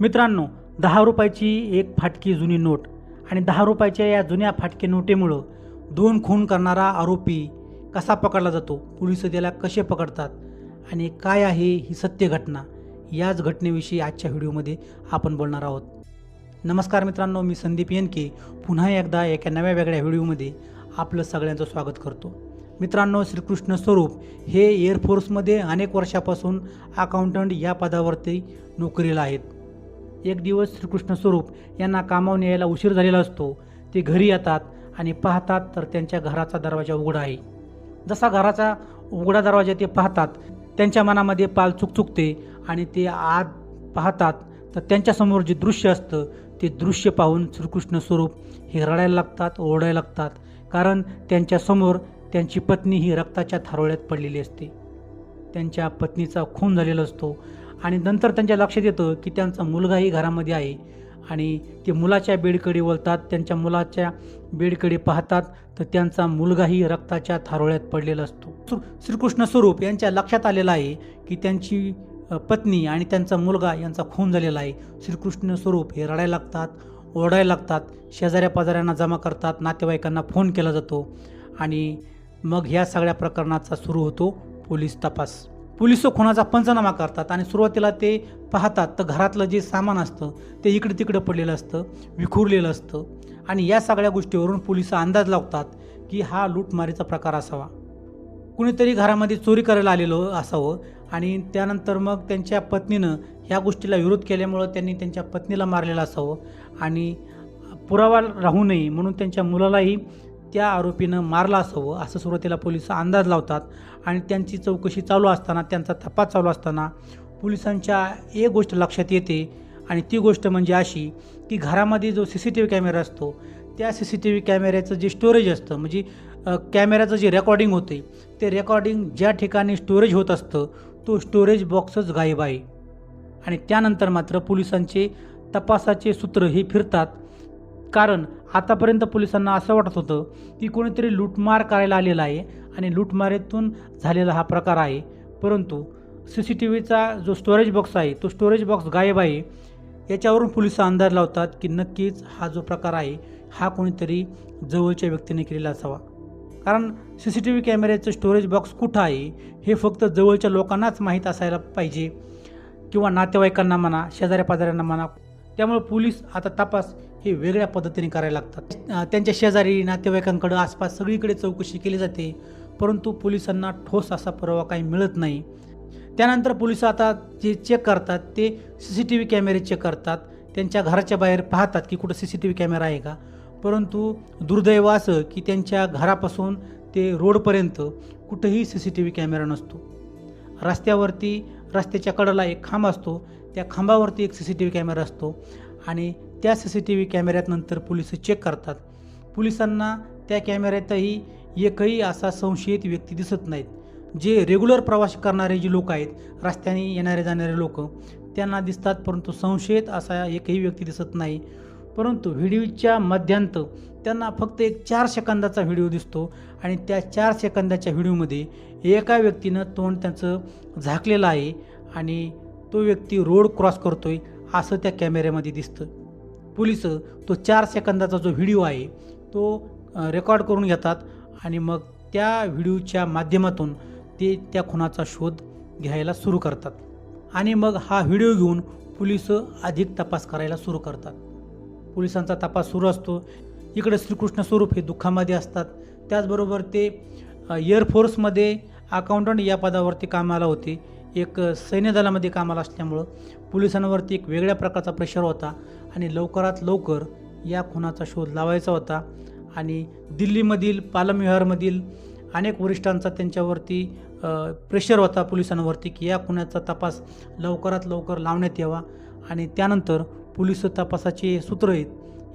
मित्रांनो दहा रुपयाची एक फाटकी जुनी नोट आणि दहा रुपयाच्या या जुन्या फाटकी नोटेमुळं दोन खून करणारा आरोपी कसा पकडला जातो पोलीस त्याला कसे पकडतात आणि काय आहे ही सत्य घटना याच घटनेविषयी आजच्या व्हिडिओमध्ये आपण बोलणार आहोत. नमस्कार मित्रांनो मी संदीप येनके. पुन्हा एकदा एका नव्या वेगळ्या व्हिडिओमध्ये आपलं सगळ्यांचं स्वागत करतो. मित्रांनो श्रीकृष्ण स्वरूप हे एअरफोर्समध्ये अनेक वर्षापासून अकाउंटंट या पदावरती नोकरीला आहेत. एक दिवस श्रीकृष्ण स्वरूप यांना कामावून यायला उशीर झालेला असतो. ते घरी येतात आणि पाहतात तर त्यांच्या घराचा दरवाजा उघडा आहे. जसा घराचा उघडा दरवाजा ते पाहतात त्यांच्या मनामध्ये पाल चुकचुकते आणि ते आत पाहतात तर त्यांच्यासमोर जे दृश्य असतं ते दृश्य पाहून श्रीकृष्ण स्वरूप हे रडायला लागतात ओरडायला लागतात. कारण त्यांच्यासमोर त्यांची पत्नी ही रक्ताच्या थारोळ्यात पडलेली असते. त्यांच्या पत्नीचा खून झालेला असतो आणि नंतर त्यांच्या लक्षात येतं की त्यांचा मुलगाही घरामध्ये आहे. आणि ते मुलाच्या बेडकडे वळतात त्यांच्या मुलाच्या बेडकडे पाहतात तर त्यांचा मुलगाही रक्ताच्या थारोळ्यात पडलेला असतो. श्रीकृष्ण स्वरूप यांच्या लक्षात आलेलं आहे की त्यांची पत्नी आणि त्यांचा मुलगा यांचा खून झालेला आहे. श्रीकृष्ण स्वरूप हे रडायला लागतात ओरडायला लागतात शेजाऱ्या पाजाऱ्यांना जमा करतात नातेवाईकांना फोन केला जातो आणि मग ह्या सगळ्या प्रकरणाचा सुरू होतो पोलीस तपास. पोलीस खुनाचा पंचनामा करतात आणि सुरुवातीला ते पाहतात तर घरातलं जे सामान असतं ते इकडे तिकडे पडलेलं असतं विखुरलेलं असतं. आणि या सगळ्या गोष्टीवरून पोलीस अंदाज लावतात की हा लूटमारीचा प्रकार असावा. कुणीतरी घरामध्ये चोरी करायला आलेलं असावं आणि त्यानंतर मग त्यांच्या पत्नीनं ह्या गोष्टीला विरोध केल्यामुळं त्यांनी त्यांच्या पत्नीला मारलेलं असावं आणि पुरावा राहू नये म्हणून त्यांच्या मुलालाही त्या आरोपीनं मारलं असावं असं सुरुवातीला पोलीस अंदाज लावतात आणि त्यांची चौकशी चालू असताना त्यांचा तपास चालू असताना पोलिसांच्या एक गोष्ट लक्षात येते आणि ती गोष्ट म्हणजे अशी की घरामध्ये जो C C T V camera असतो त्या सी सी टी व्ही कॅमेऱ्याचं जे स्टोरेज असतं म्हणजे कॅमेऱ्याचं जे रेकॉर्डिंग होते ते रेकॉर्डिंग ज्या ठिकाणी स्टोरेज होत असतं तो स्टोरेज बॉक्सच गायब आहे. आणि त्यानंतर मात्र पोलिसांचे तपासाचे सूत्र हे फिरतात कारण आतापर्यंत पोलिसांना असं वाटत होतं की कोणीतरी लूटमार करायला आलेला आहे आणि लूटमारीतून झालेला हा प्रकार आहे. परंतु सी सी टी व्हीचा जो स्टोरेज बॉक्स आहे तो स्टोरेज बॉक्स गायब आहे. याच्यावरून पोलीस अंदाज लावतात की नक्कीच हा जो प्रकार आहे हा कोणीतरी जवळच्या व्यक्तीने केलेला असावा. कारण सी सी टी व्ही कॅमेऱ्याचं स्टोरेज बॉक्स कुठं आहे हे फक्त जवळच्या लोकांनाच माहीत असायला पाहिजे. किंवा नातेवाईकांना म्हणा शेजाऱ्या पाजाऱ्यांना म्हणा. त्यामुळे पोलीस आता तपास हे वेगळ्या पद्धतीने करायला लागतात. त्यांच्या शेजारी नातेवाईकांकडं आसपास सगळीकडे चौकशी केली जाते. परंतु पोलिसांना ठोस असा पुरावा काही मिळत नाही. त्यानंतर पोलीस आता जे चेक करतात ते सी सी टी व्ही कॅमेरे चेक करतात. त्यांच्या घराच्या बाहेर पाहतात की कुठं C C T V camera आहे का? परंतु दुर्दैव असं की त्यांच्या घरापासून ते रोडपर्यंत कुठंही C C T V camera नसतो. रस्त्यावरती रस्त्याच्या कडेला एक खांब असतो. त्या खांबावरती एक C C T V camera असतो. आणि त्या सी सी टी व्ही कॅमेऱ्यात नंतर पोलीस चेक करतात. पोलिसांना त्या कॅमेऱ्यातही एकही असा संशयित व्यक्ती दिसत नाहीत. जे रेग्युलर प्रवास करणारे जे लोक आहेत रस्त्याने येणारे जाणारे लोक त्यांना दिसतात परंतु संशयित असा एकही व्यक्ती दिसत नाही. परंतु व्हिडिओच्या मध्यांत त्यांना फक्त एक चार सेकंदाचा व्हिडिओ दिसतो आणि त्या चार सेकंदाच्या व्हिडिओमध्ये एका व्यक्तीनं तोंड त्यांचं झाकलेलं आहे आणि तो व्यक्ती रोड क्रॉस करतोय असं त्या कॅमेऱ्यामध्ये दिसतं. पोलीस तो चार सेकंदाचा जो व्हिडिओ आहे तो रेकॉर्ड करून घेतात आणि मग त्या व्हिडिओच्या माध्यमातून ते त्या खुनाचा शोध घ्यायला सुरू करतात. आणि मग हा व्हिडिओ घेऊन पोलीस अधिक तपास करायला सुरू करतात. पोलिसांचा तपास सुरू असतो. इकडे श्रीकृष्ण स्वरूप हे दुःखामध्ये असतात. त्याचबरोबर ते एअरफोर्समध्ये अकाउंटंट या पदावरती कामाला होते. एक सैन्यदलामध्ये कामाला असल्यामुळं पोलिसांवरती एक वेगळ्या प्रकारचा प्रेशर होता. आणि लवकरात लवकर या खुनाचा शोध लावायचा होता. आणि दिल्लीमधील पालमविहारमधील अनेक वरिष्ठांचा त्यांच्यावरती प्रेशर होता पोलिसांवरती की या खुनाचा तपास लवकरात लवकर लावण्यात यावा. आणि त्यानंतर पोलीस तपासाचे सूत्र आहेत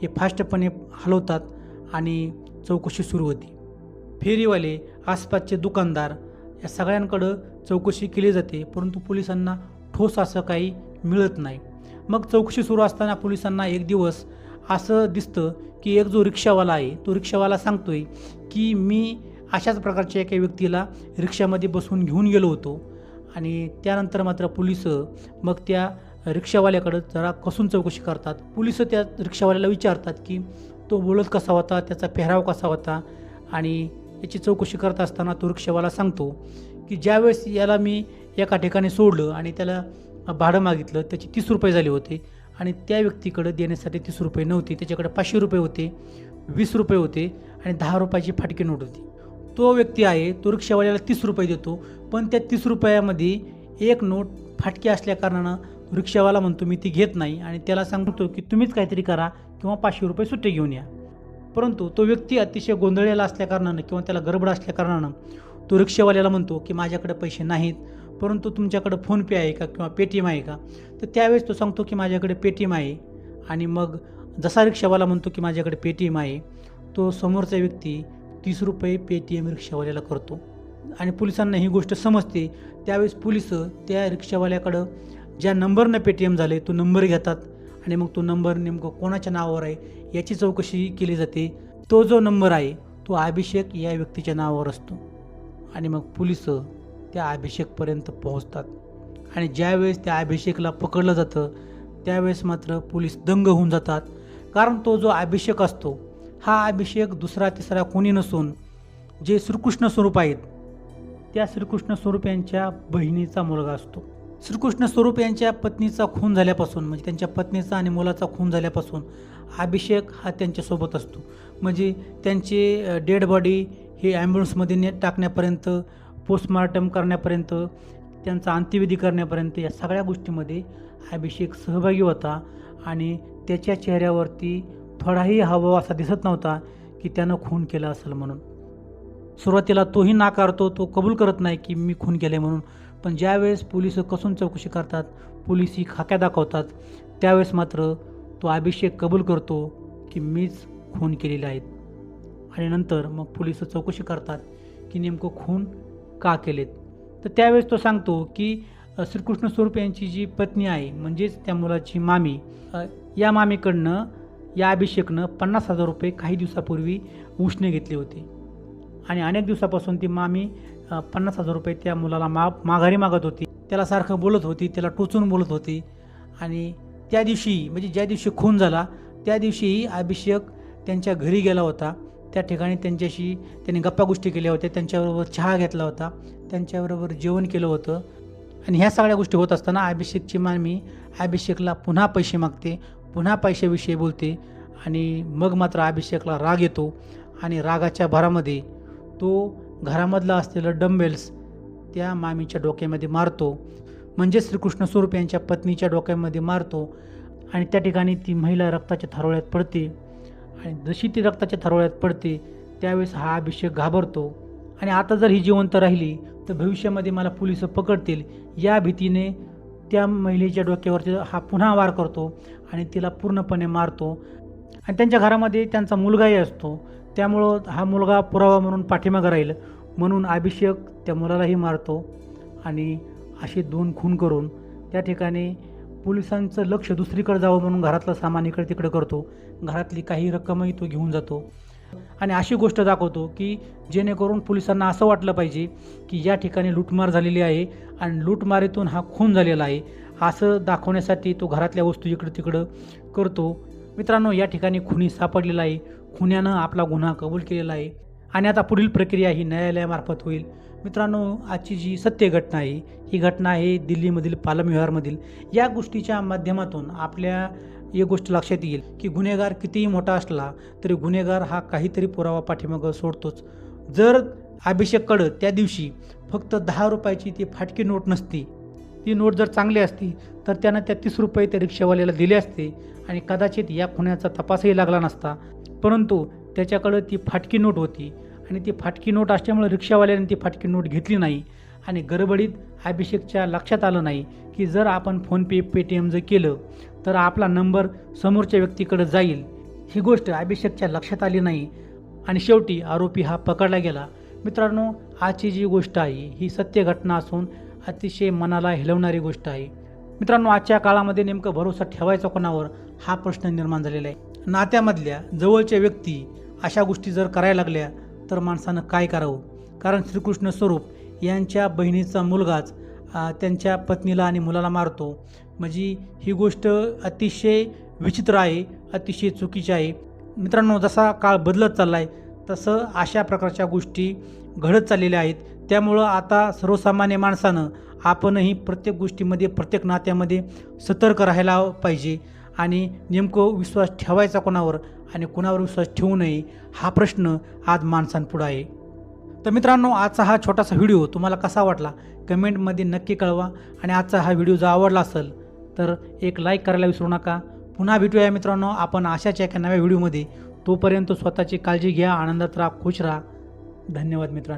हे फास्टपणे हलवतात आणि चौकशी सुरू होती. फेरीवाले आसपासचे दुकानदार या सगळ्यांकडं चौकशी केली जाते परंतु पोलिसांना ठोस असं काही मिळत नाही. मग चौकशी सुरू असताना पोलिसांना एक दिवस असं दिसतं की एक जो रिक्षावाला आहे तो रिक्षावाला सांगतोय की मी अशाच प्रकारच्या एका व्यक्तीला रिक्षामध्ये बसवून घेऊन गेलो होतो आणि त्यानंतर मात्र पोलीस मग त्या रिक्षावाल्याकडं जरा कसून चौकशी करतात. पोलीस त्या रिक्षावाल्याला विचारतात की तो बोलत कसा होता त्याचा पेहराव कसा होता आणि याची चौकशी करत असताना तो रिक्षावाला सांगतो की ज्यावेळेस याला मी एका ठिकाणी सोडलं आणि त्याला भाडं मागितलं त्याचे तीस रुपये झाले होते आणि त्या व्यक्तीकडे देण्यासाठी तीस रुपये नव्हते त्याच्याकडे पाचशे रुपये होते वीस रुपये होते आणि दहा रुपयाची फाटकी नोट होती. तो व्यक्ती आहे तो रिक्षावाल्याला तीस रुपये देतो पण त्या तीस रुपयामध्ये एक नोट फाटकी असल्याकारणानं रिक्षावाला म्हणतो मी ती घेत नाही. आणि त्याला सांगतो की तुम्हीच काहीतरी करा किंवा पाचशे रुपये सुट्टे घेऊन या. परंतु तो व्यक्ती अतिशय गोंधळलेला असल्याकारणानं किंवा त्याला गडबड असल्याकारणानं तो रिक्षावाल्याला म्हणतो की माझ्याकडे पैसे नाहीत परंतु तुमच्याकडं फोनपे आहे का किंवा पेटीएम आहे का? तर त्यावेळेस तो सांगतो की माझ्याकडे पेटीएम आहे आणि मग जसा रिक्षावाला म्हणतो की माझ्याकडे पेटीएम आहे तो समोरचा व्यक्ती तीस रुपये पेटीएम रिक्षावाल्याला करतो. आणि पोलिसांना ही गोष्ट समजते. त्यावेळेस पोलीस त्या रिक्षावाल्याकडं ज्या नंबरनं पेटीएम झाले तो नंबर घेतात आणि मग तो नंबर नेमकं कोणाच्या नावावर आहे याची चौकशी केली जाते. तो जो नंबर आहे तो अभिषेक या व्यक्तीच्या नावावर असतो. आणि मग पोलीस त्या अभिषेकपर्यंत पोहोचतात. आणि ज्यावेळेस त्या अभिषेकला पकडलं जातं त्यावेळेस मात्र पोलीस दंग होऊन जातात. कारण तो जो अभिषेक असतो हा अभिषेक दुसरा तिसरा कोणी नसून जे श्रीकृष्ण स्वरूप आहेत त्या श्रीकृष्ण स्वरूप यांच्या बहिणीचा मुलगा असतो. श्रीकृष्ण स्वरूप यांच्या पत्नीचा खून झाल्यापासून म्हणजे त्यांच्या पत्नीचा आणि मुलाचा खून झाल्यापासून अभिषेक हा त्यांच्यासोबत असतो. म्हणजे त्यांचे डेड बॉडी हे ॲम्ब्युलन्समध्ये ने टाकण्यापर्यंत पोस्टमार्टम करण्यापर्यंत त्यांचा अंत्यविधी करण्यापर्यंत या सगळ्या गोष्टीमध्ये अभिषेक सहभागी होता आणि त्याच्या चेहऱ्यावरती थोडाही हावभाव असा दिसत नव्हता की त्यानं खून केला असेल म्हणून. सुरुवातीला तोही नाकारतो तो कबूल करत नाही की मी खून केले म्हणून. पण ज्यावेळेस पोलीस कसून चौकशी करतात पोलीस ही खाक्या दाखवतात त्यावेळेस मात्र तो अभिषेक कबूल करतो की मीच खून केलेले आहेत. आणि नंतर मग पोलीस चौकशी करतात की नेमकं खून का केलेत? तर त्यावेळेस तो सांगतो की श्रीकृष्ण स्वरूप यांची जी पत्नी आहे म्हणजेच त्या मुलाची मामी या मामीकडनं या अभिषेकनं पन्नास हजार रुपये काही दिवसापूर्वी उष्णे घेतले होते. आणि अनेक दिवसापासून ती मामी पन्नास हजार रुपये त्या मुलाला मा माघारी मागत होती. त्याला सारखं बोलत होती त्याला टोचून बोलत होती. आणि त्या दिवशी म्हणजे ज्या दिवशी खून झाला त्या दिवशीही अभिषेक त्यांच्या घरी गेला होता. त्या ठिकाणी त्यांच्याशी त्यांनी गप्पा गोष्टी केल्या होत्या त्यांच्याबरोबर चहा घेतला होता त्यांच्याबरोबर जेवण केलं होतं. आणि ह्या सगळ्या गोष्टी होत असताना अभिषेकची मामी अभिषेकला पुन्हा पैसे मागते पुन्हा पैशाविषयी बोलते आणि मग मात्र अभिषेकला राग येतो आणि रागाच्या भरामध्ये तो घरामधला असलेलं डंबेल्स त्या मामीच्या डोक्यामध्ये मारतो. म्हणजे श्रीकृष्ण स्वरूप यांच्या पत्नीच्या डोक्यामध्ये मारतो आणि त्या ठिकाणी ती महिला रक्ताच्या थारोळ्यात पडते. आणि जशी ती रक्ताच्या थरोळ्यात पडते त्यावेळेस हा अभिषेक घाबरतो. आणि आता जर ही जिवंत राहिली तर भविष्यामध्ये मला पोलीस पकडतील. या भीतीने त्या महिलेच्या डोक्यावरती हा पुन्हा वार करतो आणि तिला पूर्णपणे मारतो. आणि त्यांच्या घरामध्ये त्यांचा मुलगाही असतो. त्यामुळं हा मुलगा पुरावा म्हणून पाठीमागं राहील. म्हणून अभिषेक त्या मुलालाही मारतो. आणि असे दोन खून करून त्या ठिकाणी पोलिसांचं लक्ष दुसरीकडे जावं म्हणून घरातलं सामान इकडे तिकडे करतो. घरातली काही रक्कमही तो घेऊन जातो. आणि अशी गोष्ट दाखवतो की जेणेकरून पोलिसांना असं वाटलं पाहिजे की या ठिकाणी लूटमार झालेली आहे आणि लूटमारीतून हा खून झालेला आहे. असं दाखवण्यासाठी तो घरातल्या वस्तू इकडं तिकडं करतो. मित्रांनो या ठिकाणी खुनी सापडलेला आहे. खुन्यानं आपला गुन्हा कबूल केलेला आहे. आणि आता पुढील प्रक्रिया ही न्यायालयामार्फत होईल. मित्रांनो आजची जी सत्य घटना आहे ही घटना आहे दिल्लीमधील पालम विहारमधील. या गोष्टीच्या माध्यमातून आपल्या एक गोष्ट लक्षात येईल की गुन्हेगार कितीही मोठा असला तरी गुन्हेगार हा काहीतरी पुरावा पाठीमागं सोडतोच. जर अभिषेककडं त्या दिवशी फक्त दहा रुपयाची ती फाटकी नोट नसती ती नोट जर चांगली असती तर त्यानं त्या तीस रुपये त्या रिक्षावाल्याला दिले असते आणि कदाचित या खुन्याचा तपासही लागला नसता. परंतु त्याच्याकडं ती फाटकी नोट होती. आणि ती फाटकी नोट असल्यामुळे रिक्षावाल्याने ती फाटकी नोट घेतली नाही आणि गडबडीत अभिषेकच्या लक्षात आलं नाही की जर आपण फोनपे पेटीएम जर केलं तर आपला नंबर समोरच्या व्यक्तीकडे जाईल. ही गोष्ट अभिषेकच्या लक्षात आली नाही आणि शेवटी आरोपी हा पकडला गेला. मित्रांनो आजची जी गोष्ट आहे ही सत्य घटना असून अतिशय मनाला हिलवणारी गोष्ट आहे. मित्रांनो आजच्या काळामध्ये नेमकं भरोसा ठेवायचा कोणावर? हा प्रश्न निर्माण झालेला आहे. नात्यामधल्या जवळच्या व्यक्ती अशा गोष्टी जर करायला लागल्या तर माणसानं काय करावं? कारण श्रीकृष्ण स्वरूप यांच्या बहिणीचा मुलगाच त्यांच्या पत्नीला आणि मुलाला मारतो. म्हणजे ही गोष्ट अतिशय विचित्र आहे अतिशय चुकीची आहे. मित्रांनो जसा काळ बदलत चालला आहे तसं अशा प्रकारच्या गोष्टी घडत चाललेल्या आहेत. त्यामुळं आता सर्वसामान्य माणसानं आपणही प्रत्येक गोष्टीमध्ये प्रत्येक नात्यामध्ये सतर्क राहायला पाहिजे. आणि नेमकं विश्वास ठेवायचा कोणावर आणि कोणावर विश्वास ठेवू नये हा प्रश्न आज माणसांपुढं आहे. तर मित्रांनो आजचा हा छोटासा व्हिडिओ तुम्हाला कसा वाटला? कमेंटमध्ये नक्की कळवा आणि आजचा हा व्हिडिओ जर आवडला असेल तर एक लाईक करायला विसरू नका. पुन्हा भेटूया मित्रांनो आपण अशाच एका नव्या व्हिडिओमध्ये. तोपर्यंत स्वतःची काळजी घ्या आनंदात राहा खुश राहा. धन्यवाद मित्रांनो.